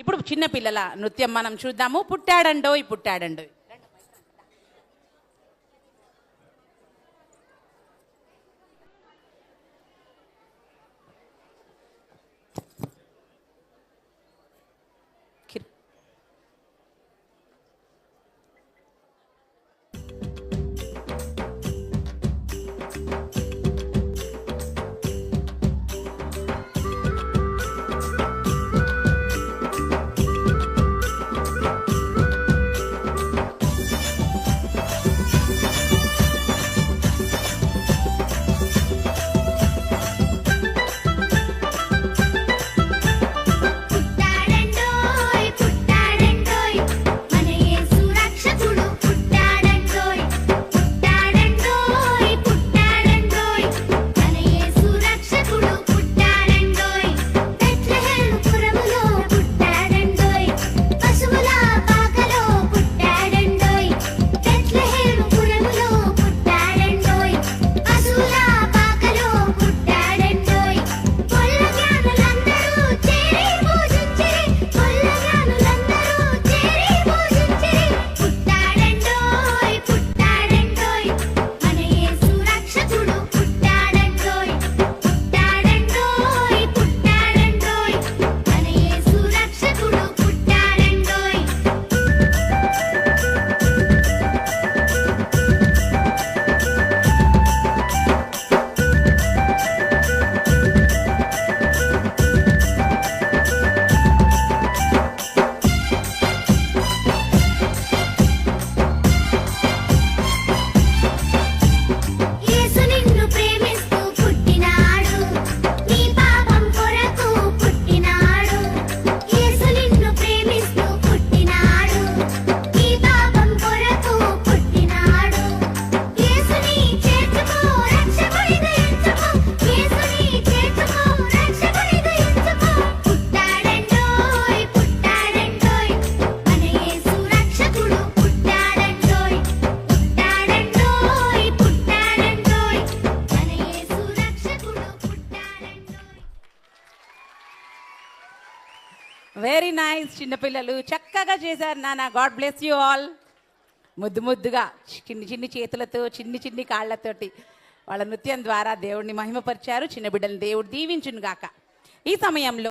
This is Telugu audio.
ఇప్పుడు చిన్నపిల్లల నృత్యం మనం చూద్దాము. పుట్టాడండోయ్ పుట్టాడండోయ్. వెరీ నైస్ చిన్నపిల్లలు చక్కగా చేశారు నాన్న. గాడ్ బ్లెస్ యూ ఆల్ ముద్దు ముద్దుగా చిన్ని చిన్ని చేతులతో చిన్ని చిన్ని కాళ్ళతోటి వాళ్ళ నృత్యం ద్వారా దేవుడిని మహిమపరిచారు. చిన్న బిడ్డలు దేవుడు దీవించును గాక ఈ సమయంలో